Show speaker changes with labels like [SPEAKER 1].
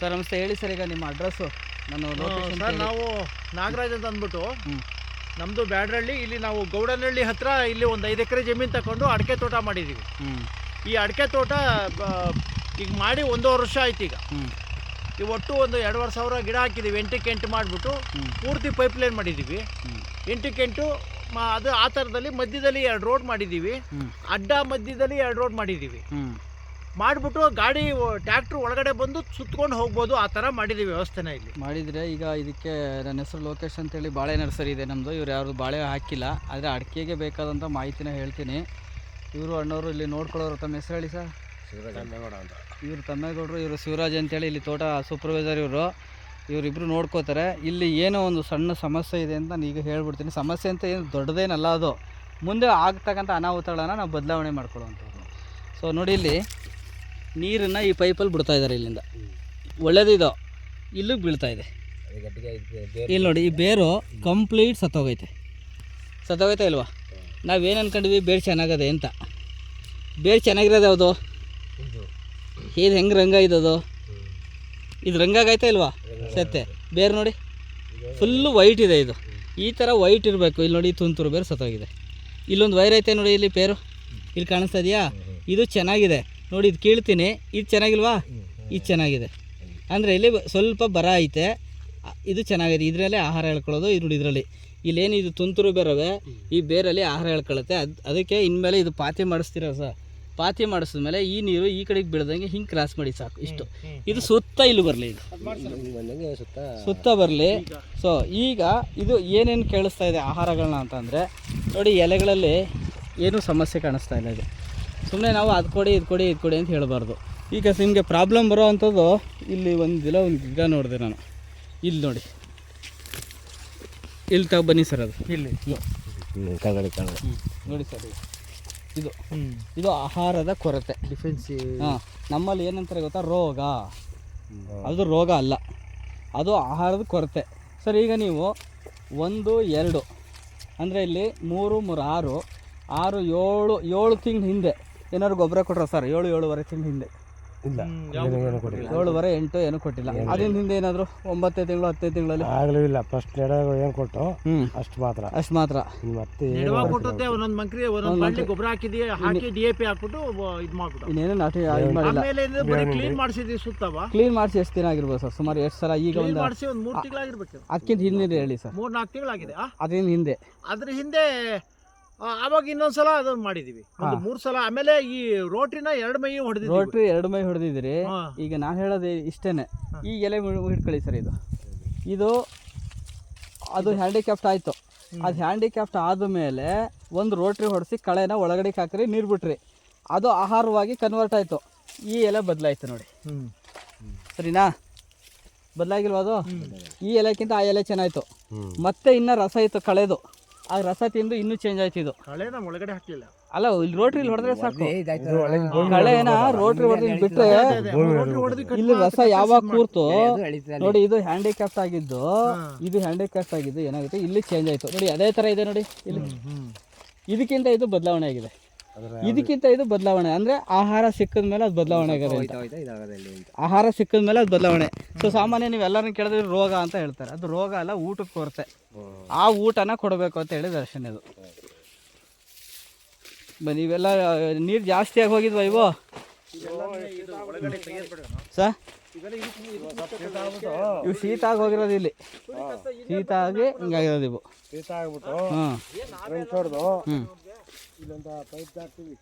[SPEAKER 1] Sir ನಮಸ್ತೆ. ಹೇಳಿ sir ಈಗ ನಿಮ್ಮ ಅಡ್ರೆಸ್ಸು ನಾನು
[SPEAKER 2] ಸರ್ ನಾವು ನಾಗರಾಜ್ ಅಂತ ಅಂದ್ಬಿಟ್ಟು
[SPEAKER 1] ಹ್ಮ್.
[SPEAKER 2] ನಮ್ಮದು ಬ್ಯಾಡ್ರಳ್ಳಿ ಇಲ್ಲಿ ನಾವು ಗೌಡನಹಳ್ಳಿ ಹತ್ರ ಇಲ್ಲಿ ಒಂದು ಐದು ಎಕರೆ ಜಮೀನು ತಗೊಂಡು ಅಡಿಕೆ ತೋಟ ಮಾಡಿದ್ದೀವಿ ಈ ಅಡಿಕೆ ತೋಟ ಈಗ ಮಾಡಿ ಒಂದೂವರೆ ವರ್ಷ ಆಯ್ತು ಈಗ. ಈ ಒಟ್ಟು ಒಂದು ಎರಡುವರೆ ಸಾವಿರ ಗಿಡ ಹಾಕಿದ್ದೀವಿ ಎಂಟಕ್ಕೆ ಎಂಟು ಮಾಡಿಬಿಟ್ಟು ಪೂರ್ತಿ ಪೈಪ್ ಲೈನ್ ಮಾಡಿದ್ದೀವಿ ಎಂಟಕ್ಕೆ ಎಂಟು ಮ- ಅದು ಆ ಥರದಲ್ಲಿ ಮಧ್ಯದಲ್ಲಿ ಎರಡು ರೋಡ್ ಮಾಡಿದ್ದೀವಿ ಅಡ್ಡ ಮಧ್ಯದಲ್ಲಿ ಎರಡು ರೋಡ್ ಮಾಡಿದ್ದೀವಿ ಮಾಡಿಬಿಟ್ಟು ಗಾಡಿ ಟ್ಯಾಕ್ಟ್ರ್ ಒಳಗಡೆ ಬಂದು ಸುತ್ತಕೊಂಡು ಹೋಗ್ಬೋದು. ಆ ಥರ ಮಾಡಿದ್ದೀವಿ ವ್ಯವಸ್ಥೆನ ಇಲ್ಲಿ.
[SPEAKER 1] ಮಾಡಿದರೆ ಈಗ ಇದಕ್ಕೆ ನನ್ನ ಹೆಸರು ಲೋಕೇಶ್ ಅಂತೇಳಿ ಬಾಳೆ ನರ್ಸರಿ ಇದೆ ನಮ್ಮದು ಇವ್ರು ಯಾರು ಬಾಳೆ ಹಾಕಿಲ್ಲ. ಆದರೆ ಅಡಿಕೆಗೆ ಬೇಕಾದಂಥ ಮಾಹಿತಿನ ಹೇಳ್ತೀನಿ. ಇವರು ಅಣ್ಣವರು ಇಲ್ಲಿ ನೋಡ್ಕೊಳ್ಳೋರು ತಮ್ಮ ಹೆಸರು ಹೇಳಿ ಸರ್? ಇವರು ತಮ್ಮೇಗೌಡರು ಇವರು ಶಿವರಾಜ್ ಅಂತೇಳಿ ಇಲ್ಲಿ ತೋಟ ಸೂಪರ್ವೈಸರ್ ಇವರು. ಇವರಿಬ್ಬರು ನೋಡ್ಕೋತಾರೆ. ಇಲ್ಲಿ ಏನೋ ಒಂದು ಸಣ್ಣ ಸಮಸ್ಯೆ ಇದೆ ಅಂತ ನಾನು ಈಗ ಹೇಳ್ಬಿಡ್ತೀನಿ. ಸಮಸ್ಯೆ ಅಂತ ಏನು ದೊಡ್ಡದೇನಲ್ಲ ಅದು. ಮುಂದೆ ಆಗ್ತಕ್ಕಂಥ ಅನಾಹುತಗಳನ್ನು ನಾವು ಬದಲಾವಣೆ ಮಾಡ್ಕೊಳ್ಳುವಂಥದ್ದು. ಸೊ ನೋಡಿ ಇಲ್ಲಿ ನೀರನ್ನು ಈ ಪೈಪಲ್ಲಿ ಬಿಡ್ತಾ ಇದ್ದಾರೆ ಇಲ್ಲಿಂದ. ಒಳ್ಳೇದಿದು. ಇಲ್ಲಿಗೆ ಬೀಳ್ತಾ ಇದೆ. ಇಲ್ಲಿ ನೋಡಿ ಈ ಬೇರು ಕಂಪ್ಲೀಟ್ ಸತ್ತೋಗೈತೆ. ಸತ್ತೋಗೈತೆ ಇಲ್ವಾ? ನಾವೇನು ಅಂದ್ಕೊಂಡ್ವಿ ಬೇರು ಚೆನ್ನಾಗದೆ ಅಂತ. ಬೇರು ಚೆನ್ನಾಗಿರೋದು ಯಾವುದು? ಇದು. ಹೆಂಗೆ ರಂಗ ಇದ್ದದು? ಇದು ರಂಗಾಗೈತೆ ಇಲ್ವಾ? ಸತ್ತೆ. ಬೇರು ನೋಡಿ. ಫುಲ್ಲು ವೈಟ್ ಇದೆ ಇದು. ಈ ಥರ ವೈಟ್ ಇರಬೇಕು. ಇಲ್ಲಿ ನೋಡಿ ತುಂತುರು ಬೇರು ಸತ್ತೋಗಿದೆ. ಇಲ್ಲೊಂದು ವೈರ್ ಐತೆ ನೋಡಿ ಇಲ್ಲಿ ಬೇರು. ಇಲ್ಲಿ ಕಾಣಿಸ್ತಾ ಇದೆಯಾ? ಇದು ಚೆನ್ನಾಗಿದೆ. ನೋಡಿ ಇದು ಕೇಳ್ತೀನಿ. ಇದು ಚೆನ್ನಾಗಿಲ್ವಾ? ಇದು ಚೆನ್ನಾಗಿದೆ. ಅಂದರೆ ಇಲ್ಲಿ ಸ್ವಲ್ಪ ಬರ ಐತೆ. ಇದು ಚೆನ್ನಾಗಿದೆ. ಇದರಲ್ಲೇ ಆಹಾರ ಹೇಳ್ಕೊಳ್ಳೋದು. ಇದು ನೋಡಿ ಇದರಲ್ಲಿ. ಇಲ್ಲೇನು ಇದು ತುಂತುರು ಬೇರವೆ ಈ ಬೇರಲ್ಲಿ ಆಹಾರ ಹೇಳ್ಕೊಳ್ಳುತ್ತೆ. ಅದು ಅದಕ್ಕೆ ಇನ್ಮೇಲೆ ಇದು ಪಾತಿ ಮಾಡಿಸ್ತೀರ ಸರ್? ಪಾತಿ ಮಾಡಿಸಿದ್ಮೇಲೆ ಈ ನೀರು ಈ ಕಡೆಗೆ ಬೀಳ್ದಂಗೆ ಹಿಂಗೆ ಕ್ರಾಸ್ ಮಾಡಿ ಸಾಕು. ಇಷ್ಟು. ಇದು ಸುತ್ತ ಇಲ್ಲಿ ಬರಲಿ ಇದು. ಸುತ್ತ. ಬರಲಿ. ಸೊ ಈಗ ಇದು ಏನೇನು ಕೇಳಿಸ್ತಾ ಇದೆ ಆಹಾರಗಳನ್ನ ಅಂತಂದರೆ ನೋಡಿ ಎಲೆಗಳಲ್ಲಿ ಏನೂ ಸಮಸ್ಯೆ ಕಾಣಿಸ್ತಾ ಇಲ್ಲ ಇದು. ಸುಮ್ಮನೆ ನಾವು ಅದು ಕೊಡಿ ಇದು ಕೊಡಿ ಇದು ಕೊಡಿ ಅಂತ ಹೇಳಬಾರ್ದು. ಈಗ ನಿಮಗೆ ಪ್ರಾಬ್ಲಮ್ ಬರೋ ಅಂಥದ್ದು ಇಲ್ಲಿ ಒಂದು ದಿನ ಒಂದು ಗಿಡ ನೋಡಿದೆ ನಾನು. ಇಲ್ಲಿ ನೋಡಿ. ಇಲ್ಲಿ ತಗೋ ಬನ್ನಿ ಸರ್ ಅದು.
[SPEAKER 2] ಇಲ್ಲಿ.
[SPEAKER 1] ಕಗಡಿ ನೋಡಿ ಸರ್ ಇದು. ಇದು. ಇದು ಆಹಾರದ ಕೊರತೆ.
[SPEAKER 2] ಡಿಫೆನ್ಸಿ.
[SPEAKER 1] ಹಾಂ ನಮ್ಮಲ್ಲಿ ಏನಂತಾರೆ ಗೊತ್ತಾ? ರೋಗ. ಅದು ರೋಗ ಅಲ್ಲ. ಅದು ಆಹಾರದ ಕೊರತೆ. ಸರ್ ಈಗ ನೀವು ಒಂದು ಎರಡು ಅಂದರೆ ಇಲ್ಲಿ ಮೂರು ಮೂರು ಆರು ಆರು ಏಳು ಏಳು ತಿಂಗಳ ಹಿಂದೆ ಏನಾದ್ರು ಗೊಬ್ಬರ ಕೊಟ್ರ ಸರ್? ಏಳು ಏಳುವರೆ ತಿಂಗಳ ಹಿಂದೆ.
[SPEAKER 3] ಇಲ್ಲ.
[SPEAKER 2] ಕೊಟ್ಟಿಲ್ಲ.
[SPEAKER 1] ಏಳುವರೆ ಎಂಟು ಏನೂ ಕೊಟ್ಟಿಲ್ಲ. ಅದ್ರಿಂದ ಹಿಂದೆ ಏನಾದ್ರು ಒಂಬತ್ತೇ ತಿಂಗಳು ಹತ್ತೈದು ತಿಂಗಳಲ್ಲಿ?
[SPEAKER 3] ಆಗಲೂ ಇಲ್ಲ. ಫಸ್ಟ್ ಏನು ಕೊಟ್ಟು?
[SPEAKER 1] ಹ್ಞೂ
[SPEAKER 3] ಅಷ್ಟು ಮಾತ್ರ.
[SPEAKER 1] ಅಷ್ಟು ಮಾತ್ರ.
[SPEAKER 3] ಮತ್ತೆ
[SPEAKER 2] ಕೊಟ್ಟದ್ದೆ ಒಂದೊಂದು ಮಂಕ್ರಿ ಒಂದೊಂದು ಮಣ್ಣಿ ಗೊಬ್ಬರ ಹಾಕಿದ್ವಿ ಹಾಕಿ ಡಿ ಎ ಪಿ ಹಾಕ್ಬಿಟ್ಟು ಇದು ಮಾಡ್ಬಿಟ್ಟು
[SPEAKER 1] ಇನ್ನೇನು ನಾಟಿ ಇದು ಮಾಡಿಲ್ಲ.
[SPEAKER 2] ಕ್ಲೀನ್ ಮಾಡಿಸಿದ್ವಿ ಸುತ್ತವ.
[SPEAKER 1] ಕ್ಲೀನ್ ಮಾಡಿಸಿ ಎಷ್ಟು ದಿನ ಆಗಿರ್ಬೋದು ಸರ್? ಸುಮಾರು ಎಷ್ಟು ಸಲ ಈಗ
[SPEAKER 2] ಕ್ಲೀನ್
[SPEAKER 1] ಒಂದು
[SPEAKER 2] ಮಾಡಿಸಿ ಒಂದು ಮೂರು ತಿಂಗಳಾಗಿರ್ಬೇಕು
[SPEAKER 1] ಅದಕ್ಕಿಂತ ಹಿಂದೆ ಹೇಳಿ ಸರ್.
[SPEAKER 2] ಮೂರ್ ನಾಲ್ಕು ತಿಂಗಳಾಗಿದೆ
[SPEAKER 1] ಅದರಿಂದ ಹಿಂದೆ.
[SPEAKER 2] ಅದ್ರ ಹಿಂದೆ ಆ, ಅವಾಗ ಇನ್ನೊಂದ್ಸಲ ಅದನ್ನ ಮಾಡಿದೀವಿ. ಒಂದು ಮೂರ್ ಸಲ ಆಮೇಲೆ ಈ ರೋಟ್ರಿನ ಎರಡು ಮೈ ಹೊಡೆದಿದ್ವಿ.
[SPEAKER 1] ರೋಟ್ರಿ ಎರಡು ಮೈ ಹೊಡೆದಿದ್ರಿ
[SPEAKER 2] ಹಾ.
[SPEAKER 1] ಈಗ ನಾನು ಹೇಳೋದು ಇಷ್ಟೇನೆ. ಈ ಎಲೆ ಮು- ಹಿಡ್ಕೊಳ್ಳಿ ಸರ್ ಇದು. ಇದು ಅದು ಹ್ಯಾಂಡಿಕ್ಯಾಫ್ಟ್ ಆಯಿತು. ಅದು ಹ್ಯಾಂಡಿಕ್ಯಾಫ್ಟ್ ಆದಮೇಲೆ ಒಂದು ರೋಟ್ರಿ ಹೊಡೆಸಿ ಕಳೆನ ಒಳಗಡೆ ಹಾಕ್ರಿ ನೀರು ಬಿಟ್ರಿ. ಅದು ಆಹಾರವಾಗಿ ಕನ್ವರ್ಟ್ ಆಯಿತು. ಈ ಎಲೆ ಬದಲಾಯ್ತು ನೋಡಿ.
[SPEAKER 2] ಹ್ಮ್.
[SPEAKER 1] ಸರಿನಾ? ಬದಲಾಗಿಲ್ವಾ ಅದು? ಈ ಎಲೆಕ್ಕಿಂತ ಆ ಎಲೆ ಚೆನ್ನಾಯ್ತು. ಮತ್ತೆ ಇನ್ನ ರಸ ಇತ್ತು ಕಳೆದು. ಆ ರಸ ತಿಂದು ಇನ್ನೂ ಚೇಂಜ್ ಆಯ್ತು ಇದು.
[SPEAKER 2] ಕಳೆ ನಮ್ಮ ಒಳಗಡೆ ಹಾಕ್ಲಿಲ್ಲ.
[SPEAKER 1] ಅಲ್ಲ ಇಲ್ಲಿ ರೋಟ್ರಿ ಹೊಡೆದ್ರೆ ಸಾಕು.
[SPEAKER 3] ಕಳೆ ಏನ
[SPEAKER 1] ಕಳೆನ ರೋಟ್ರಿ ಹೊಡೆದು
[SPEAKER 2] cut
[SPEAKER 1] ಇಲ್ಲಿ ರಸ ಯಾವಾಗ ಕೂರ್ತು? ನೋಡಿ ಇದು ಹ್ಯಾಂಡಿಕ್ಯಾಪ್ಟ್ ಆಗಿದ್ದು ಇದು ಹ್ಯಾಂಡಿಕ್ಯಾಪ್ಟ್ ಆಗಿದ್ದು ಏನಾಗುತ್ತೆ? ಇಲ್ಲಿ ಚೇಂಜ್ ಆಯ್ತು. ನೋಡಿ ಅದೇ ತರ ಇದೆ ನೋಡಿ ಇಲ್ಲಿ. ಇದಕ್ಕಿಂತ ಇದು ಬದಲಾವಣೆ ಆಗಿದೆ. ಇದಕ್ಕಿಂತ ಇದು ಬದಲಾವಣೆ. ಅಂದ್ರೆ ಆಹಾರ ಸಿಕ್ಕದ ಮೇಲೆ ಅದು ಬದಲಾವಣೆ ಆಹಾರ ಸಿಕ್ಕದ ಮೇಲೆ ಅದು ಬದಲಾವಣೆ. ಸೊ ಸಾಮಾನ್ಯ ನೀವು ಎಲ್ಲರನ್ನ ಕೇಳಿದ್ರೆ ರೋಗ ಅಂತ ಹೇಳ್ತಾರೆ. ಅದು ರೋಗ ಅಲ್ಲ ಊಟಕ್ಕೆ ಕೊರತೆ. ಆ ಊಟನ ಕೊಡಬೇಕು ಅಂತ ಹೇಳಿ ದರ್ಶನ ಇದು. ಬನ್ನಿ ಇವೆಲ್ಲ ನೀರು ಜಾಸ್ತಿ ಆಗಿ ಹೋಗಿದ್ವಾ ಇವು? ಸರ್? ಇವು ಶೀತ ಆಗಿ ಹೋಗಿರೋದು ಇಲ್ಲಿ. ಶೀತ ಆಗಿ ಹಿಂಗಾಗಿರೋದು ಇವು
[SPEAKER 3] ಶೀತ ಆಗ್ಬಿಟ್ಟು ಫ್ರೆಂಡ್ಸ್ ಹೊಡೆದು
[SPEAKER 1] ಹ್ಞೂ
[SPEAKER 3] ಇಲ್ಲೊಂದು ಪೈಪ್ ಹಾಕ್ತೀವಿ